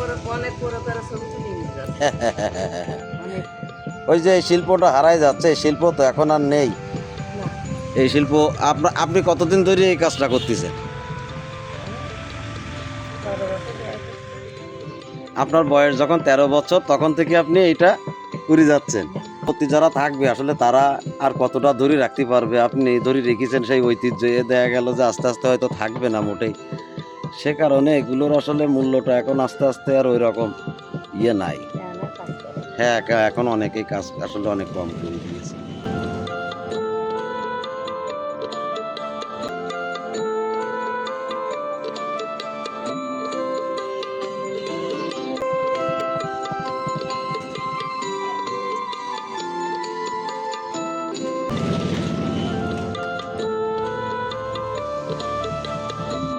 ওই যে এই শিল্পটা হারাই যাচ্ছে শিল্প তো এখন আর নেই। এই শিল্প আপনার আপনি কতদিন ধরে এই কাজটা করতেছেন। আপনার বয়স যখন তেরো বছর, তখন থেকে আপনি এইটা করে যাচ্ছেন। প্রতি যারা থাকবে, আসলে তারা আর কতটা ধরে রাখতে পারবে? আপনি ধরে রেখেছেন সেই ঐতিহ্য, এ দেখা গেল যে আস্তে আস্তে হয়তো থাকবে না মোটেই। সে কারণে এগুলোর আসলে মূল্যটা এখন আস্তে আস্তে আর ওই রকম ইয়ে নাই হ্যাঁ। হ্যাঁ এখন অনেকেই কাজ আসলে অনেক কম করে